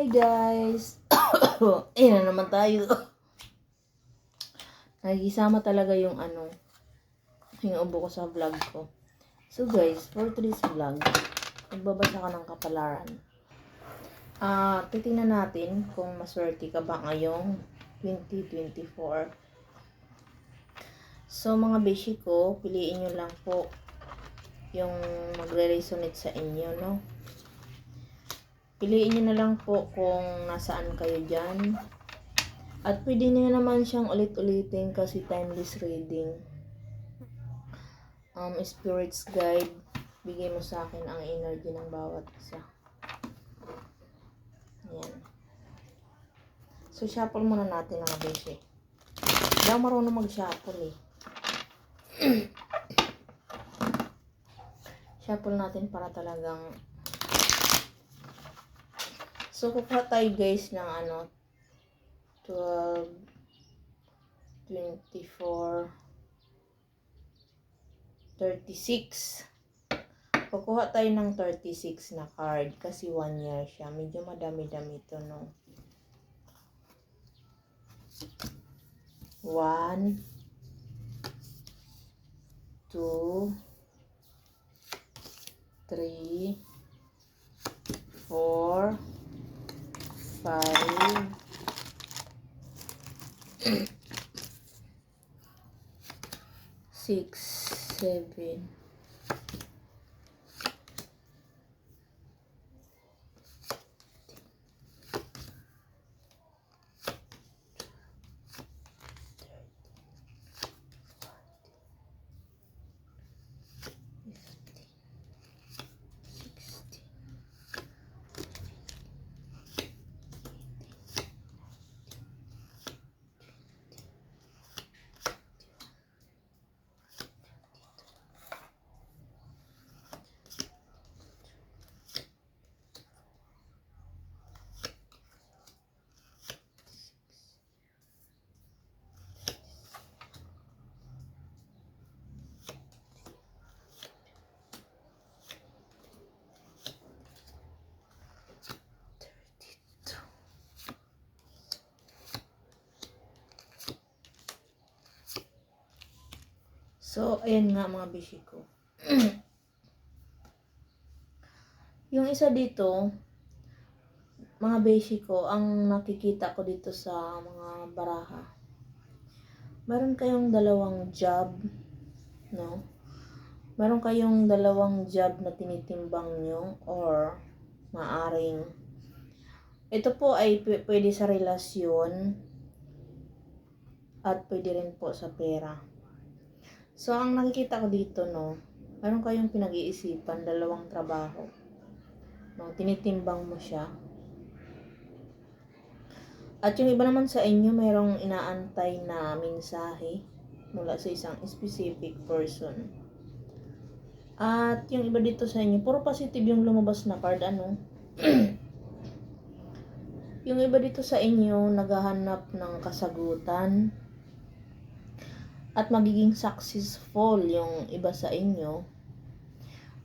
Hey guys! Ayan na naman tayo. Nagisama talaga yung ano, yung ubo ko sa vlog ko. So guys, for today's vlog, magbabasa ka ng kapalaran. Ah, titingnan natin kung maswerte ka ba ngayong 2024. So mga beshi ko, piliin nyo lang po yung magre-resonate sa inyo, no? Piliin nyo na lang po kung nasaan kayo dyan. At pwede nyo naman siyang ulit-ulitin kasi timeless reading. Um, Spirit's Guide, bigay mo sa akin ang energy ng bawat isa. Ayan. So, shuffle muna natin mga beshi. Hindi ako marunong mag-shuffle eh. shuffle natin para talagang So, kukuha tayo guys ng ano, 12, 24, 36. Kukuha tayo ng 36 na card kasi 1 year siya. Medyo madami-dami ito, no? 1, 2, 3, 6, 7, So, ayan nga mga bishi ko. yung isa dito, mga beshi ko, ang nakikita ko dito sa mga baraha, meron kayong dalawang job, no? Meron kayong dalawang job na tinitimbang nyo or maaring ito po ay pwede sa relasyon at pwede rin po sa pera. So, ang nakikita ko dito, no, meron kayong pinag-iisipan, dalawang trabaho. No, tinitimbang mo siya. At yung iba naman sa inyo, mayroong inaantay na mensahe mula sa isang specific person. At yung iba dito sa inyo, puro positive yung lumabas na card, ano? yung iba dito sa inyo, naghahanap ng kasagutan. At magiging successful yung iba sa inyo.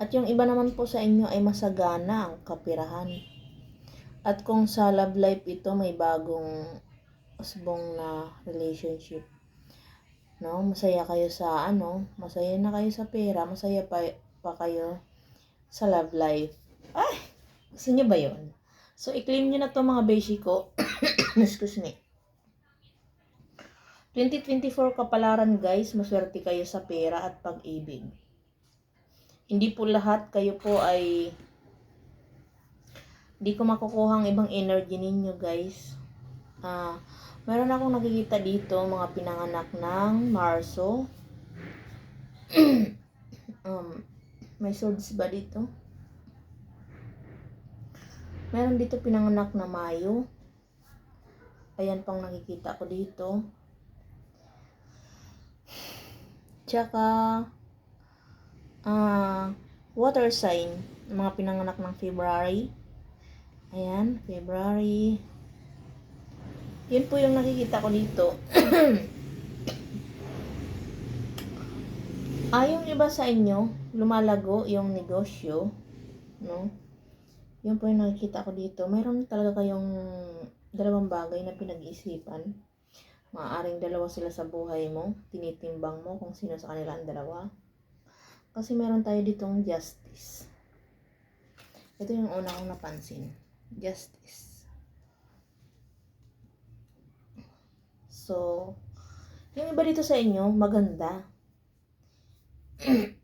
At yung iba naman po sa inyo ay masagana ang kapirahan. At kung sa love life ito may bagong usbong na relationship. No, masaya kayo sa ano, masaya na kayo sa pera, masaya pa, pa kayo sa love life. Ay, gusto niyo ba 'yon? So, i-claim nyo na to mga beshi ko. Excuse me. 2024 kapalaran guys, maswerte kayo sa pera at pag-ibig. Hindi po lahat kayo po ay hindi ko makukuha ang ibang energy ninyo guys. Ah, meron akong nakikita dito mga pinanganak ng Marso. um, may swords ba dito? Meron dito pinanganak na Mayo. Ayan pang nakikita ko dito. Tsaka, ah, water sign. Mga pinanganak ng February. Ayan, February. Yun po yung nakikita ko dito. ah, yung iba sa inyo, lumalago yung negosyo, no? Yun po yung nakikita ko dito. Mayroon talaga kayong dalawang bagay na pinag-iisipan. Maaaring dalawa sila sa buhay mo. Tinitimbang mo kung sino sa kanila ang dalawa. Kasi meron tayo ditong justice. Ito yung una kong napansin. Justice. So, yung iba dito sa inyo, maganda.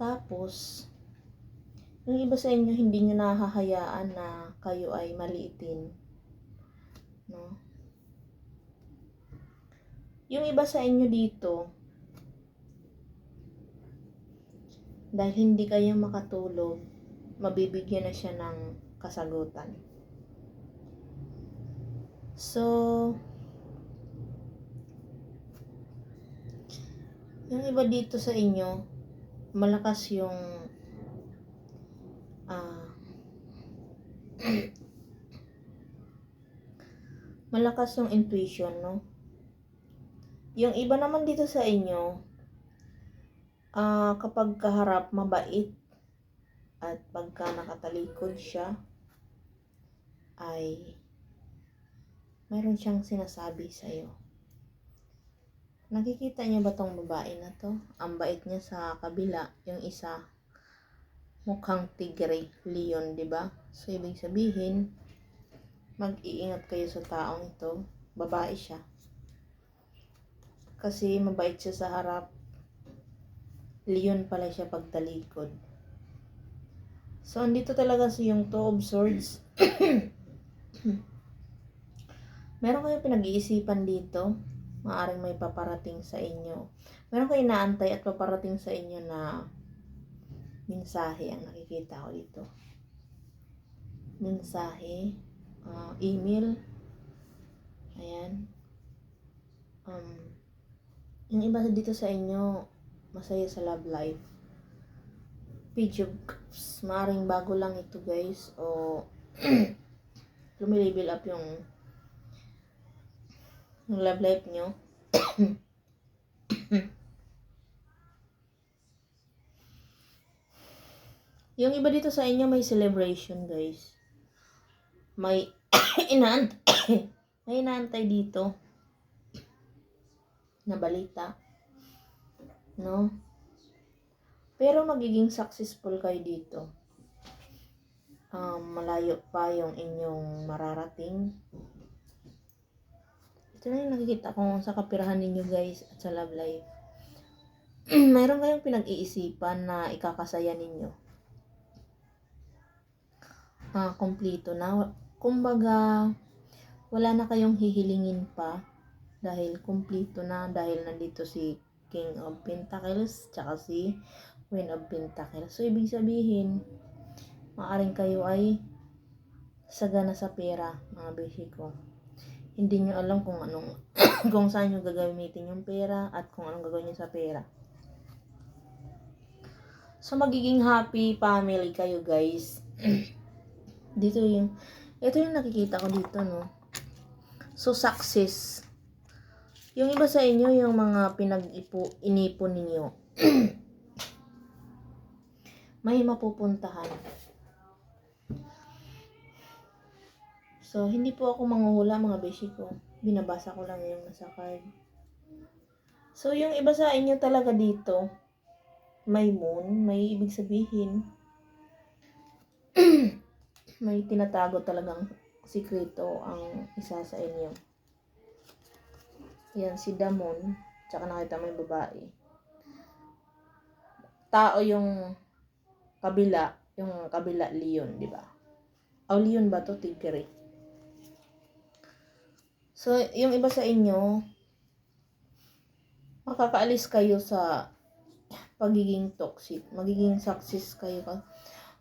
Tapos, yung iba sa inyo, hindi nyo nahahayaan na kayo ay maliitin. No? Yung iba sa inyo dito, dahil hindi kayo makatulog, mabibigyan na siya ng kasagutan. So, yung iba dito sa inyo, malakas yung ah malakas yung intuition, no? Yung iba naman dito sa inyo, ah kapag kaharap, mabait. At pagka nakatalikod siya, ay meron siyang sinasabi sa'yo. Nakikita niyo ba tong babae na to? Ang bait niya sa kabila, yung isa, mukhang tigre, leon, di ba? So, ibig sabihin, mag-iingat kayo sa taong ito. Babae siya. Kasi mabait siya sa harap. Leon pala siya pagtalikod. So, andito talaga si yung two of swords. Meron kayong pinag-iisipan dito. Maaring may paparating sa inyo. Meron kayong inaantay at paparating sa inyo na mensahe ang nakikita ko dito. Mensahe, ah, email, ayan. Um, yung iba dito sa inyo, masaya sa love life. Cups, maaaring bago lang ito guys, o lumilibel up yung yung love life nyo. yung iba dito sa inyo may celebration guys. May inaantay, may inaantay dito na balita. No? Pero magiging successful kayo dito. Um, malayo pa yung inyong mararating. Ito na yung nakikita ko sa kapirahan ninyo guys at sa love life. Mayroon kayong pinag-iisipan na ikakasaya ninyo. Ah, kompleto na. Kumbaga, wala na kayong hihilingin pa dahil kompleto na dahil nandito si King of Pentacles tsaka si Queen of Pentacles. So, ibig sabihin, maaring kayo ay sagana sa pera, mga beshi. Hindi nyo alam kung anong, kung saan nyo gagamitin yung pera at kung anong gagawin nyo sa pera. So, magiging happy family kayo, guys. dito yung, ito yung nakikita ko dito, no. So, success. Yung iba sa inyo, yung mga pinag-ipo, inipon ninyo, may mapupuntahan. So, hindi po ako manguhula mga beshi ko. Binabasa ko lang yung nasa card. So, yung iba sa inyo talaga dito, may moon, may ibig sabihin, may tinatago talagang sikreto ang isa sa inyo. Yan, si Damon, tsaka nakita mo yung babae. Tao yung kabila, yung kabila leon, di ba? O leon ba to? Tigre. So, yung iba sa inyo, makakaalis kayo sa pagiging toxic. Magiging success kayo.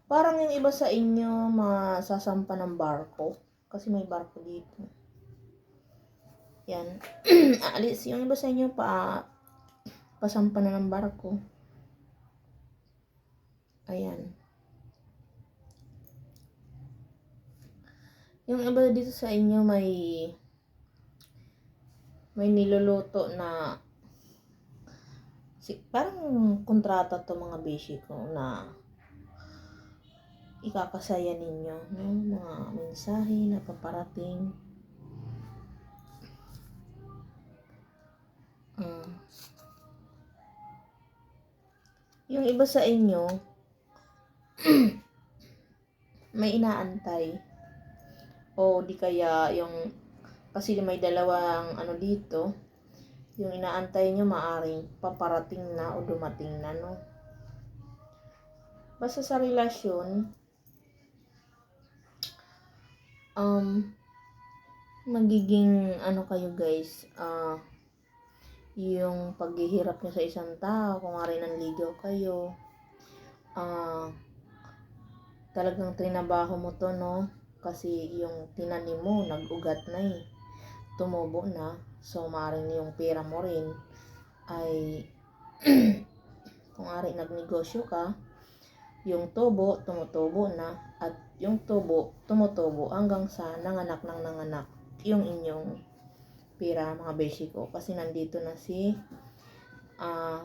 Parang yung iba sa inyo, masasampa ng barko. Kasi may barko dito. Yan. Alis, yung iba sa inyo, pa, pasampa na ng barko. Ayan. Yung iba dito sa inyo may may niluluto na si, parang kontrata to mga beshi ko na ikakasaya ninyo, no? Mga mensahe na paparating. Mm. Yung iba sa inyo, may inaantay. O di kaya yung, kasi may dalawang ano dito, yung inaantay nyo maaring paparating na o dumating na, no? Basta sa relasyon, um, magiging ano kayo guys, ah, yung paghihirap nyo sa isang tao, kung nga rin nanligaw kayo, ah, talagang trinabaho mo to, no? Kasi yung tinanim mo, nag-ugat na eh. Tumubo na. So, maaaring yung pera mo rin ay kung ari nagnegosyo ka, yung tubo, tumutubo na. At yung tubo, tumutubo hanggang sa nanganak ng nanganak yung inyong pera, mga beshi ko. Kasi nandito na si ah,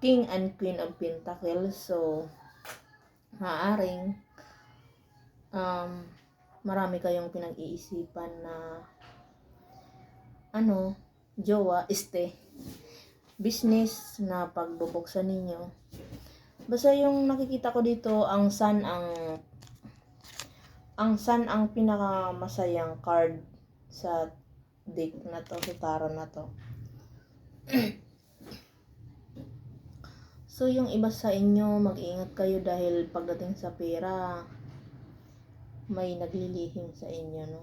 King and Queen of Pentacles. So, maaaring um, marami kayong pinag-iisipan na ano, jowa, este, business na pagbubuksan ninyo. Basta yung nakikita ko dito, ang sun ang ang sun ang pinakamasayang card sa deck na to, sa tarot na to. so, yung iba sa inyo, mag-ingat kayo dahil pagdating sa pera, may naglilihim sa inyo, no?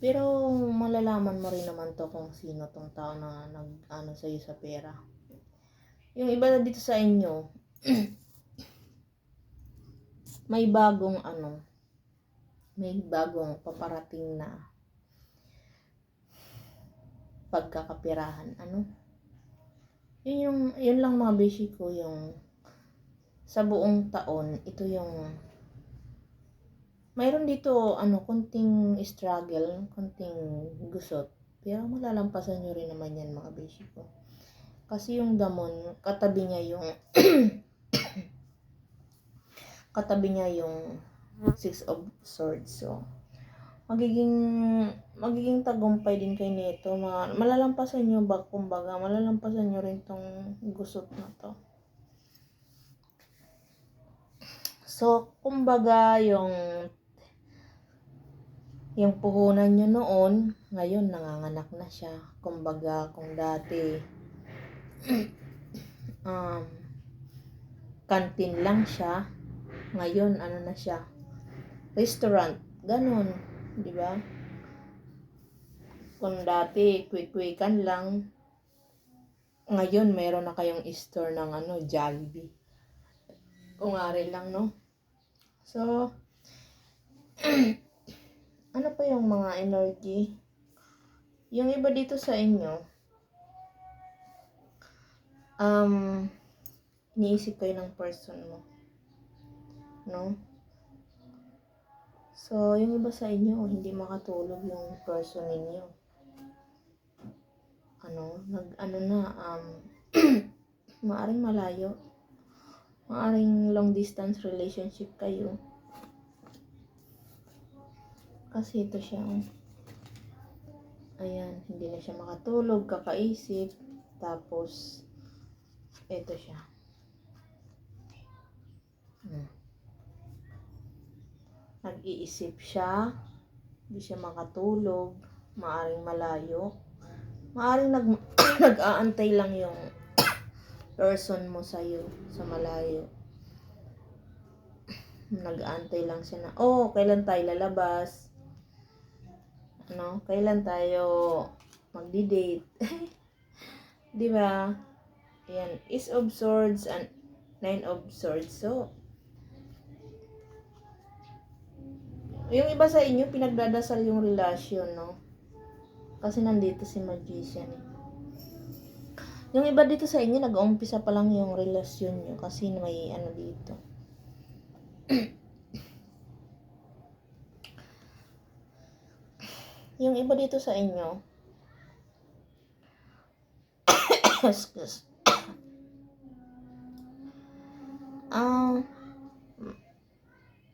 Pero malalaman mo rin naman to kung sino tong tao na nag ano sa sa pera. Yung iba na dito sa inyo, may bagong ano, may bagong paparating na pagkakapirahan. Ano? Yun yung, yun lang mga basic ko yung sa buong taon, ito yung mayroon dito ano konting struggle, konting gusot. Pero malalampasan nyo rin naman yan mga beshi ko. Kasi yung damon, katabi niya yung katabi niya yung six of swords. So, magiging magiging tagumpay din kayo nito. Mga, malalampasan nyo ba, kumbaga, malalampasan nyo rin tong gusot na to. So, kumbaga, yung yung puhunan nyo noon, ngayon nanganganak na siya. Kumbaga, kung dati, um, kantin lang siya, ngayon, ano na siya, restaurant, ganun, di ba? Kung dati, quick-quickan lang, ngayon, meron na kayong store ng ano, Jollibee. Kung ari lang, no? So, ano pa yung mga energy? Yung iba dito sa inyo, um, iniisip kayo ng person mo. No? So, yung iba sa inyo, hindi makatulog yung person ninyo. Ano, nag, ano na, um, maaring malayo. Maaring long distance relationship kayo. Kasi ito siya. Ayan, hindi na siya makatulog, kakaisip. Tapos, ito siya. Hmm. Nag-iisip siya. Hindi siya makatulog. Maaring malayo. Maaring nag nag-aantay lang yung person mo sa'yo sa malayo. Nag-aantay lang siya na, oh, kailan tayo lalabas? Ano, kailan tayo magdi-date? Di ba? Ayan, is of swords and nine of swords. So, yung iba sa inyo, pinagdadasal yung relasyon, no? Kasi nandito si magician. eh. Yung iba dito sa inyo, nag-umpisa pa lang yung relasyon nyo kasi may ano dito. yung iba dito sa inyo, excuse. Ah,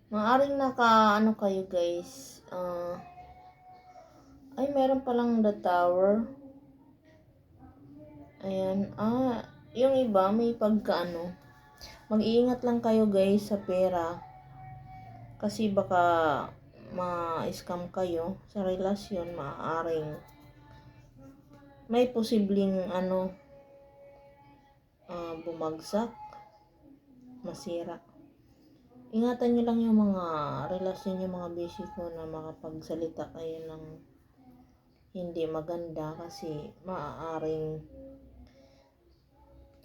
Maaring naka, ano kayo guys, ah, ay meron palang the tower. Ayan, ah, yung iba may pagka ano, mag-iingat lang kayo guys sa pera. Kasi baka ma-scam kayo sa relasyon, maaaring may posibleng ano, ah, bumagsak, masira. Ingatan nyo lang yung mga relasyon yung mga beshi ko na makapagsalita kayo ng hindi maganda kasi maaaring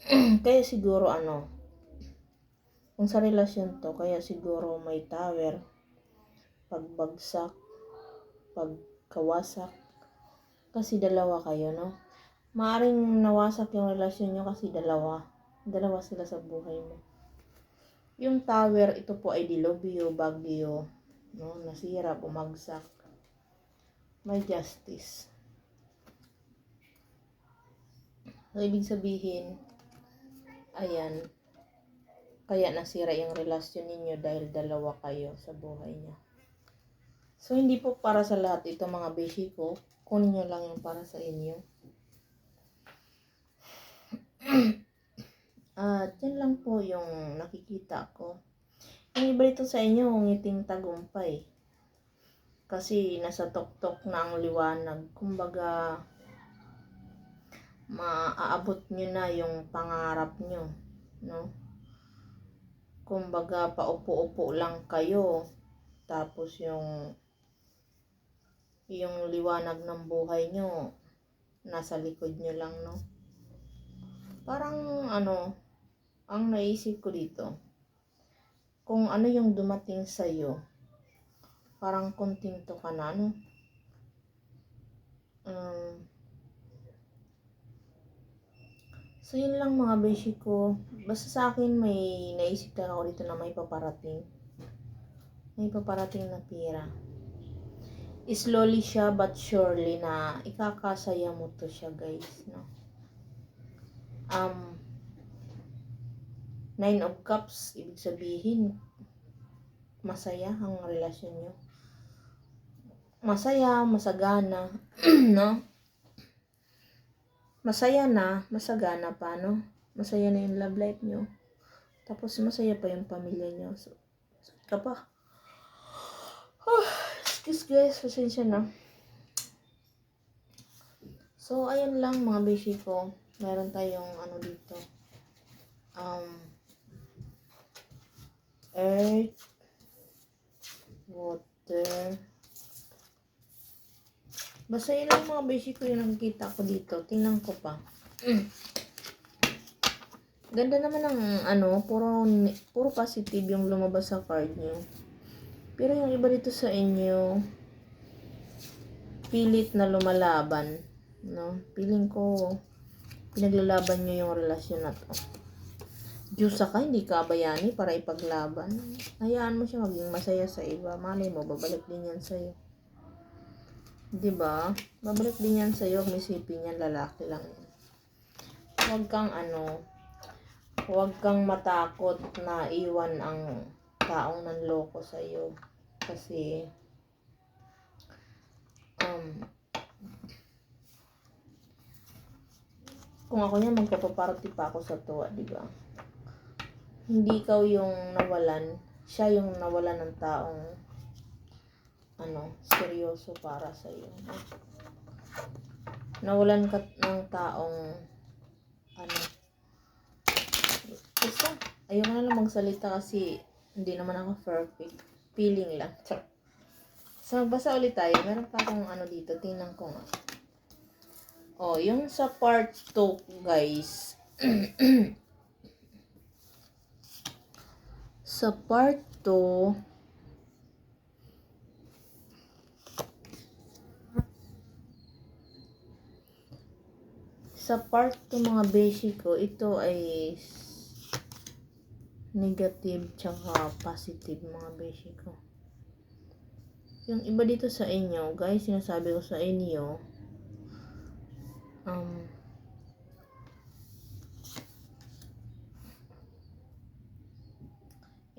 kaya siguro ano kung sa relasyon to kaya siguro may tower pagbagsak pagkawasak. Kasi dalawa kayo no? Maaring nawasak yung relasyon nyo kasi dalawa. Dalawa sila sa buhay mo yung tower, ito po ay dilubyo, bagyo, no? nasira, bumagsak. May justice. So, ibig sabihin, ayan, kaya nasira yung relasyon ninyo dahil dalawa kayo sa buhay niya. So, hindi po para sa lahat ito mga beshi ko. Kunin nyo lang yung para sa inyo. At yan lang po yung nakikita ko. Yung iba dito sa inyo, ngiting tagumpay. Kasi nasa tuktok na ang liwanag. Kumbaga, maaabot nyo na yung pangarap nyo. No? Kumbaga, paupo-upo lang kayo. Tapos yung yung liwanag ng buhay nyo, nasa likod nyo lang, no? Parang, ano, ang naisip ko dito, kung ano yung dumating sa'yo, parang kontento ka na, ano? Um, so, yun lang mga beshi ko. Basta sa akin, may naisip lang ako dito na may paparating. May paparating na pira. Slowly siya but surely na ikakasaya mo to siya guys, no? Um, Nine of Cups, ibig sabihin, masaya ang relasyon nyo. Masaya, masagana, no? Masaya na, masagana pa, no? Masaya na yung love life nyo. Tapos masaya pa yung pamilya nyo. So, ka pa. Oh, excuse guys, pasensya na. So, ayan lang mga beshi ko. Meron tayong ano dito. Um, earth, water. Basta yun lang mga beshi ko yung nakikita ko dito. Tingnan ko pa. Ganda naman ng ano, puro, puro positive yung lumabas sa card nyo. Pero yung iba dito sa inyo, pilit na lumalaban. No? Piling ko, pinaglalaban nyo yung relasyon na to. Diyos ka, hindi ka bayani para ipaglaban. Hayaan mo siya maging masaya sa iba. Malay mo, babalik din yan sa'yo. 'Di ba? Babalik din yan sa'yo kung isipin yan, lalaki lang. Huwag kang ano, huwag kang matakot na iwan ang taong nanloko sa'yo. Kasi, um, kung ako niya, magpapaparty pa ako sa tuwa, di ba? Hindi ikaw yung nawalan, siya yung nawalan ng taong ano, seryoso para sa iyo. Nawalan ka ng taong ano, isa, ayoko na lang magsalita kasi hindi naman ako perfect. Feeling lang. So, magbasa ulit tayo. Meron pa akong ano dito. Tingnan ko nga. Oh, yung sa part 2, guys. sa part 2, sa part 2 mga basic ko, ito ay negative tsaka positive mga basic ko. Yung iba dito sa inyo, guys, sinasabi ko sa inyo, um,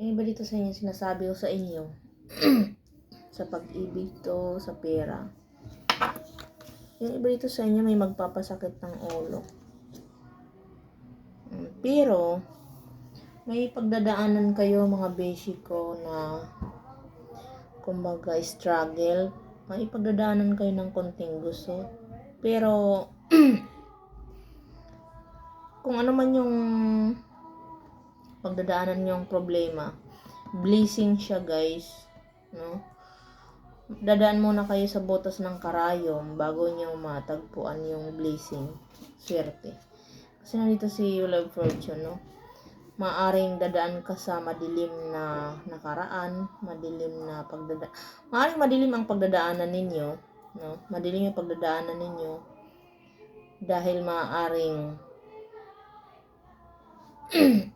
Yung iba sa inyo, sinasabi ko sa inyo, sa pag-ibig to, sa pera. Yung iba dito sa inyo, may magpapasakit ng ulo. Mm, Pero, may pagdadaanan kayo mga beshi ko na kumbaga struggle. May pagdadaanan kayo ng konting gusto. Pero, kung ano man yung pagdadaanan yung problema, blessing siya guys. No? Dadaan muna kayo sa botas ng karayom bago nyo matagpuan yung blessing. Swerte. Kasi nandito si Love Fortune, no? Maaring dadaan ka sa madilim na nakaraan, madilim na pagdada Maaring madilim ang pagdadaanan ninyo, no? Madilim yung pagdadaanan ninyo dahil maaring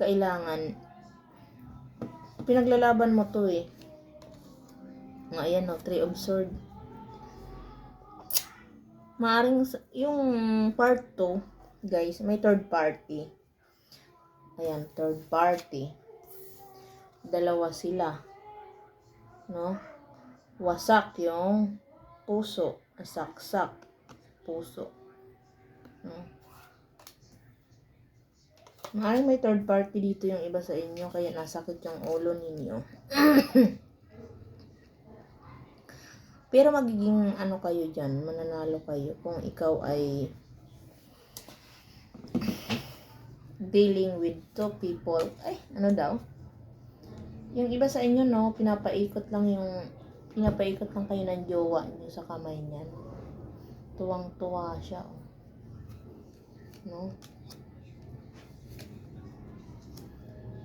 kailangan pinaglalaban mo to eh. Nga ayan no, three of sword. Maaring yung part 2, guys, may third party. Ayan, third party. Dalawa sila. No? Wasak yung puso. Saksak. Puso. No? Maaaring may third party dito yung iba sa inyo, kaya nasakit yung ulo ninyo. Pero magiging ano kayo dyan, mananalo kayo kung ikaw ay dealing with two people. Ay, ano daw? Yung iba sa inyo, no, pinapaikot lang yung, pinapaikot lang kayo ng jowa niyo sa kamay niyan. Tuwang-tuwa siya, oh. No?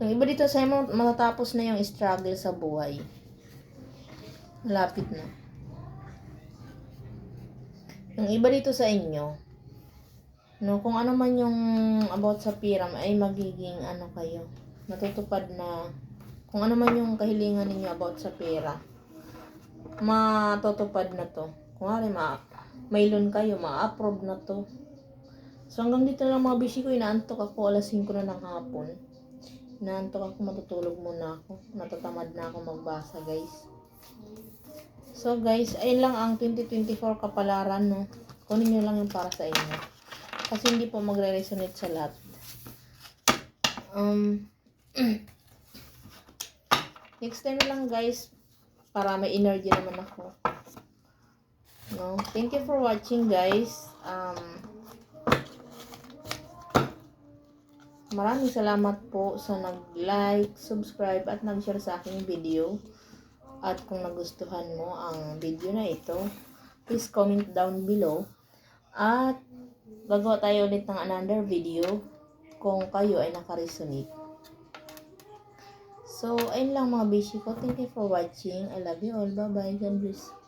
Yung iba dito sa inyo, matatapos na yung struggle sa buhay. Malapit na. Yung iba dito sa inyo, no, kung ano man yung about sa piram ay magiging ano kayo, matutupad na kung ano man yung kahilingan ninyo about sa pera, matutupad na to. Kung ano, ma may loan kayo, ma-approve na to. So hanggang dito na lang mga bisi ko, inaantok ako alas 5 na ng hapon. Inaantok ako, matutulog muna ako. Natatamad na ako magbasa guys. So guys, ayun lang ang 2024 kapalaran no. Kunin nyo lang yung para sa inyo. Kasi hindi po magre-resonate sa lahat. Um, next time lang guys, para may energy naman ako. No? Thank you for watching guys. Um, maraming salamat po sa nag-like, subscribe, at nag-share sa aking video. At kung nagustuhan mo ang video na ito, please comment down below. At gagawa tayo ulit ng another video kung kayo ay nakaresonate. So, ayun lang mga bishi ko. Thank you for watching. I love you all. Bye-bye. God bless.